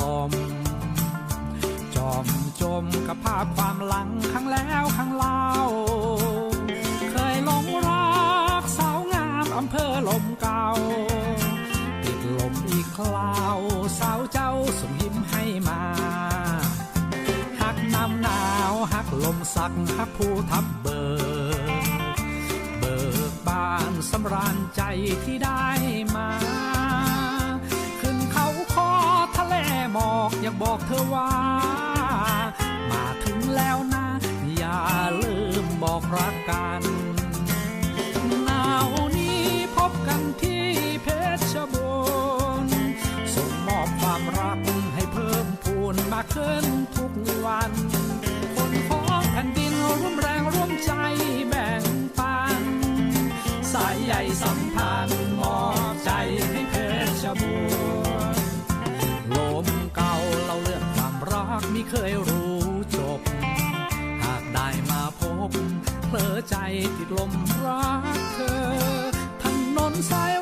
ลม จอมจมกับภาพความหลังครั้งแล้วครั้งเล่า เคยหลงรักสาวงามอำเภอลมเก่า ติดลมอีกคราวสาวเจ้าสมยิ้มให้มาหักน้ำหนาวหักลมสักหักผู้ทับเบิกเบิกบานสำราญใจที่ได้มา อยากบอกเธอว่า มาถึงแล้วนะ อย่าลืมบอกรักกันหนาวนี้พบกันที่เพชรบุรณ์ส่งมอบความรักให้เพิ่มพูนมากขึ้นทุกวัน คนพ้องแผ่นดินร่วมแรงร่วมใจ ไม่เคยรู้จบ หากได้มาพบเผลอใจติดลมรักเธอถนนสาย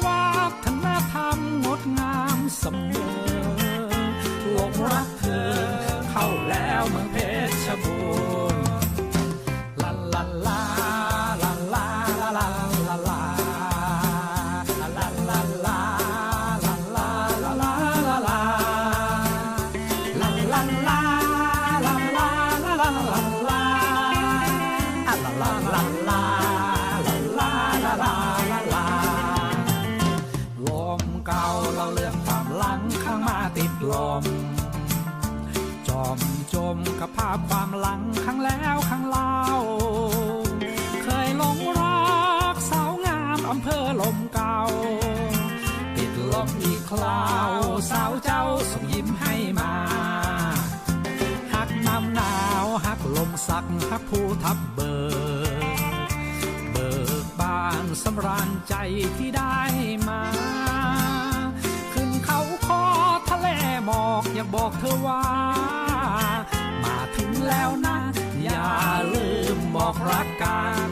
กับภาพความหลังข้างแล้วข้างเล่า เคยหลงรักสาวงามอำเภอลมเก่า ติดลมอีกคราวสาวเจ้าส่งยิ้มให้มา หักลมสักหักผู้ทับเบิกเบิกบานสำราญใจที่ได้มา ขึ้นเขาคอทะเลหมอกอยากบอกเธอว่า มาถึงแล้วนะ อย่าลืมบอกรักกัน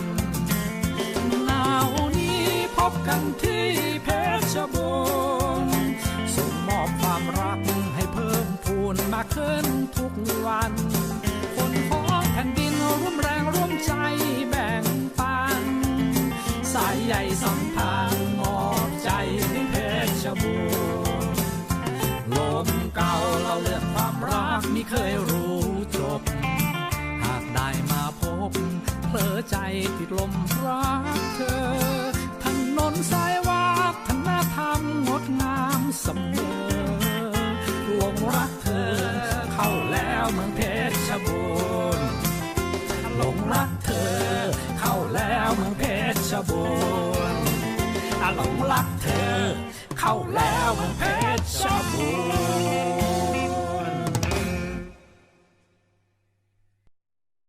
หนาวนี้พบกันที่เพชรบูรณ์ส่งมอบความรักให้เพิ่มพูนมาขึ้นทุกวัน สายใยสัมพันธ์มอบใจให้เพชรบูรณ์ลมเก่าเราเลือกความรักไม่เคยรู้จบ หากได้มาพบเพลอใจติดลมรักเธอถนนสายวัฒนธรรมงดงามเสมอหลงรักเธอเข้าแล้วเมืองเพชรบูรณ์หลงรักเธอเข้าแล้วเมืองเพชรบูรณ์ our pets are born.